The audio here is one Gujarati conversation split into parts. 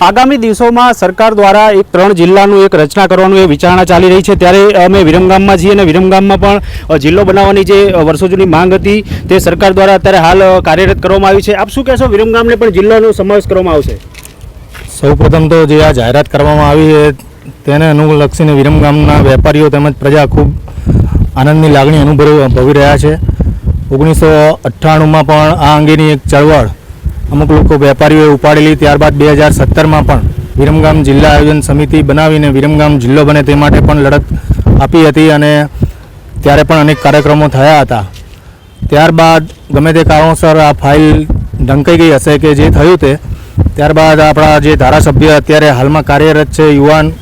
આગામી દિવસોમાં સરકાર દ્વારા એક ત્રણ જિલ્લાનું એક રચના કરવાનું એ વિચારણા ચાલી રહી છે. ત્યારે અમે વિરમગામમાં છીએ અને વિરમગામમાં પણ જિલ્લો બનાવવાની જે વર્ષો જૂની માંગ હતી તે સરકાર દ્વારા અત્યારે હાલ કાર્યરત કરવામાં આવી છે. આપ શું કહેશો? વિરમગામને પણ જિલ્લાનો સમાવેશ કરવામાં આવશે. સૌપ્રથમ તો જે આ જાહેરાત કરવામાં આવી છે, તેને અનુલક્ષીને વિરમગામના વેપારીઓ તેમજ પ્રજા ખૂબ આનંદની લાગણી અનુભવી ભવી રહ્યા છે. ઓગણીસો અઠ્ઠાણુંમાં પણ આ અંગેની એક ચળવળ અમુક લોકો વેપારીઓએ ઉપાડેલી ત્યારબાદ બે હજાર સત્તરમાં પણ વિરમગામ જિલ્લા આયોજન સમિતિ બનાવીને વિરમગામ જિલ્લો બને તે માટે પણ લડત આપી હતી અને ત્યારે પણ અનેક કાર્યક્રમો થયા હતા. ત્યારબાદ ગમે તે કારણોસર આ ફાઇલ ઢંકાઈ ગઈ હશે કે જે થયું તે, ત્યારબાદ આપણા જે ધારાસભ્ય અત્યારે હાલમાં કાર્યરત છે યુવાન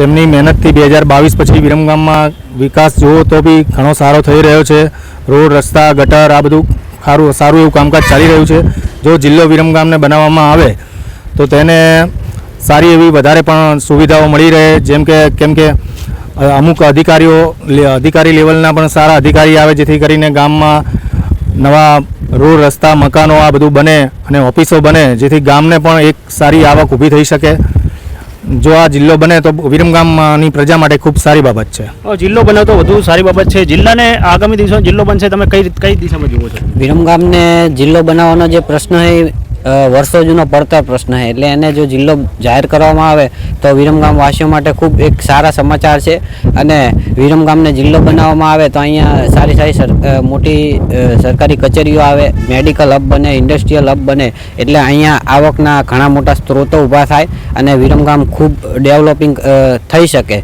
તેમની મહેનતથી બે હજાર બાવીસ પછી વિરમગામમાં વિકાસ જોવો તો બી ઘણો સારો થઈ રહ્યો છે. રોડ, રસ્તા, ગટર, આ બધું સારું સારું એવું કામકાજ ચાલી રહ્યું છે. જો જિલ્લો વિરમગામને બનાવવામાં આવે, તો તેને સારી એવી વધારે પણ સુવિધાઓ મળી રહે. જેમ કે કેમ કે અમુક અધિકારીઓ અધિકારી લેવલના પણ સારા અધિકારી આવે, જેથી કરીને ગામમાં નવા રોડ, રસ્તા, મકાનો આ બધું બને અને ઓફિસો બને, જેથી ગામને પણ એક સારી આવક ઊભી થઈ શકે. જો આ જિલ્લો બને તો વિરમગામની પ્રજા માટે ખૂબ સારી બાબત છે. જિલ્લો બને તો વધુ સારી બાબત છે. જિલ્લાને આગામી દિવસો જિલ્લો બનશે તમે કઈ રીત- કઈ દિશામાં જુઓ છો? વિરમગામને જિલ્લો બનાવવાનો જે પ્રશ્ન છે અ, વર્ષો જૂનો પડતર પ્રશ્ન છે. એટલે એને જો જિલ્લો જાહેર કરવામાં આવે, તો વિરમગામ વાસીઓ માટે ખૂબ એક સારા સમાચાર છે. અને વિરમગામને જિલ્લો બનાવવામાં આવે, તો અહીંયા સારી સારી મોટી સરકારી કચેરીઓ આવે, મેડિકલ હબ બને, ઇન્ડસ્ટ્રીયલ હબ બને, એટલે અહીંયા આવકના ઘણા મોટા સ્ત્રોતો ઊભા થાય અને વિરમગામ ખૂબ ડેવલપિંગ થઈ શકે.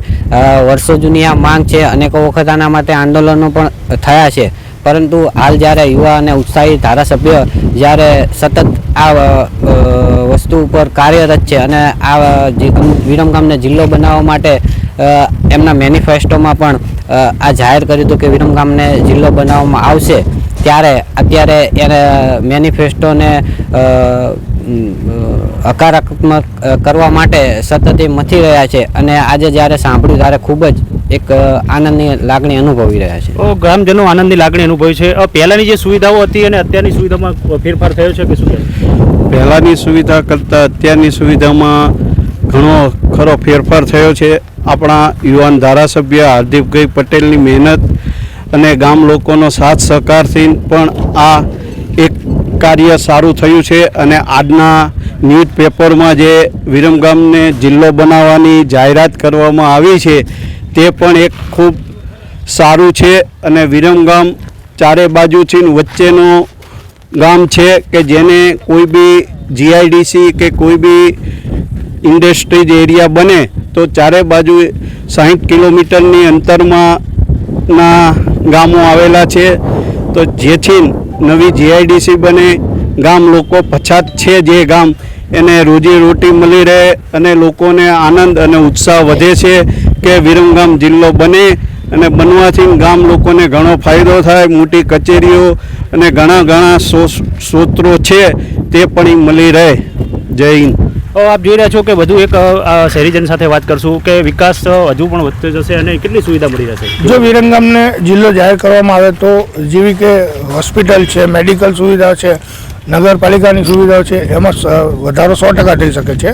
વર્ષો જૂની આ માંગ છે, અનેકો વખત આના માટે આંદોલનો પણ થયા છે. પરંતુ હાલ જ્યારે યુવા અને ઉત્સાહી ધારાસભ્ય જ્યારે સતત આ વસ્તુ ઉપર કાર્યરત છે અને આ વિરમગામને જિલ્લો બનાવવા માટે એમના મેનિફેસ્ટોમાં પણ આ જાહેર કર્યું હતું કે વિરમગામને જિલ્લો બનાવવામાં આવશે, ત્યારે અત્યારે એને મેનિફેસ્ટોને હકારાત્મક કરવા માટે સતત એ મથી રહ્યા છે. અને આજે જ્યારે સાંભળ્યું ત્યારે ખૂબ જ એક આનંદની લાગણી અનુભવી રહ્યા છે. ગ્રામજનો આનંદની લાગણી અનુભવી છે. પહેલાંની જે સુવિધાઓ હતી અને અત્યારની સુવિધામાં ફેરફાર થયો છે કે શું પહેલાંની સુવિધા કરતાં અત્યારની સુવિધામાં ઘણો ખરો ફેરફાર થયો છે. આપણા યુવાન ધારાસભ્ય હાર્દિકભાઈ પટેલની મહેનત અને ગામ લોકોનો સાથ સહકારથી પણ આ એક કાર્ય સારું થયું છે અને આજના ન્યૂઝ પેપરમાં જે વિરમગામને જિલ્લો બનાવવાની જાહેરાત કરવામાં આવી છે તે પણ એક ખૂબ સારું છે અને વિરમગામ ચારે બાજુથી વચ્ચેનું ગામ છે કે જેને કોઈ બી જીઆઈડીસી કે કોઈ બી ઇન્ડસ્ટ્રીઝ એરિયા બને તો ચારે બાજુ સાહીઠ કિલોમીટરની અંતરમાં ના ગામો આવેલા છે. તો જેથી નવી જીઆઈડીસી બને, ગામ લોકો પછાત છે જે ગામ, એને રોજી રોટી મળી રહે અને લોકોને આનંદ અને ઉત્સાહ વધે છે. કે વિરમગામ જિલ્લો બને અને બનવાથી ગામ લોકોને ઘણો ફાયદો થાય મોટી કચેરીઓ અને ઘણા ઘણા સ્ત્રોતો છે તે પણ મળી રહે. જય હિન્દ. આપ જોઈ રહ્યા છો કે વધુ એક આ શહેરીજન સાથે વાત કરશું કે વિકાસ હજુ પણ વધતો જશે અને કેટલી સુવિધા મળી રહેશે? જો વિરંગામને જિલ્લો જાહેર કરવામાં આવે તો જેવી કે હોસ્પિટલ છે મેડિકલ સુવિધા છે નગરપાલિકાની સુવિધાઓ છે, એમાં સ- વધારો સો ટકા થઈ શકે છે.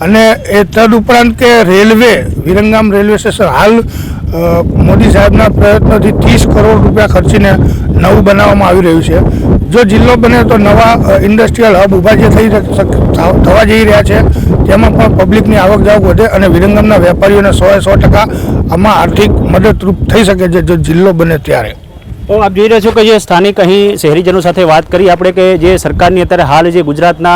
અને એ તદ ઉપરાંત કે રેલવે, વિરંગામ રેલવે સ્ટેશન હાલ મોદી સાહેબના પ્રયત્નોથી ત્રીસ કરોડ રૂપિયા ખર્ચીને નવું બનાવવામાં આવી રહ્યું છે. જો જિલ્લો બને તો નવા ઇન્ડસ્ટ્રીયલ હબ ઊભા જે થઈ થવા જઈ રહ્યા છે. તેમાં પણ પબ્લિકની આવક જાવક વધે અને વિરંગમના વેપારીઓને સોએ સો ટકા આમાં આર્થિક મદદરૂપ થઈ શકે છે, જો જિલ્લો બને ત્યારે. તો આપ જોઈ રહ્યા છો કે જે સ્થાનિક અહીં શહેરીજનો સાથે વાત કરી, આપણે કે જે સરકારની અત્યારે હાલ જે ગુજરાતના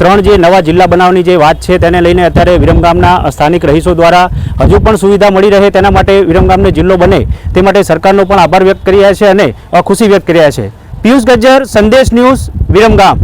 ત્રણ જે નવા જિલ્લા બનાવવાની જે વાત છે તેને લઈને અત્યારે વિરમગામના સ્થાનિક રહીશો દ્વારા હજુ પણ સુવિધા મળી રહે તેના માટે વિરમગામને જિલ્લો બને. તે માટે સરકારનો પણ આભાર વ્યક્ત કરી રહ્યા છે અને ખુશી વ્યક્ત કરી રહ્યા છે. પિયુષ ગજ્જર, સંદેશ ન્યૂઝ વિરમગામ